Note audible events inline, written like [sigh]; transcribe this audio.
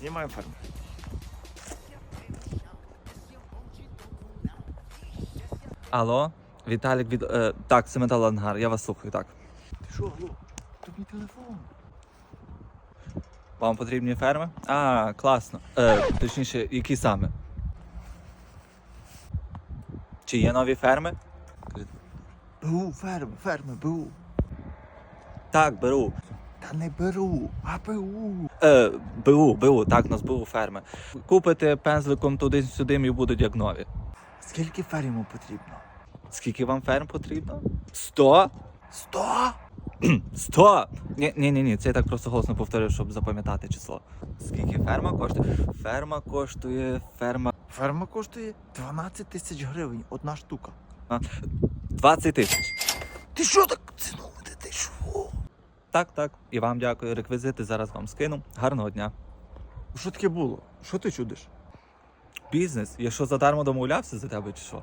Знімаємо ферму. Алло, Віталік від. Е, так, це металангар, я вас слухаю, так. Ти що, алло? Тут мій телефон. Вам потрібні ферми? А, класно. Е, точніше, які саме? Чи є нові ферми? БУ, ферми, ферми, БУ. Так, беру. Та не беру, а БУ. Е, БУ, БУ, так, у нас БУ ферми. Купите пензликом туди-сюди і будуть як нові. Скільки фер йому потрібно? Скільки вам ферм потрібно? Сто? Сто? [clears throat] Сто! Ні, ні, ні, ні, це я так просто голосно повторив, щоб запам'ятати число. Скільки ферма коштує? Ферма коштує, ферма. Ферма коштує 12 тисяч гривень, одна штука. 20 тисяч. Ти що так ціну? Ти, ти що? Так, так. І вам дякую. Реквізити зараз вам скину. Гарного дня. Що таке було? Що ти чудиш? Бізнес. Я що задармо домовлявся за тебе чи що?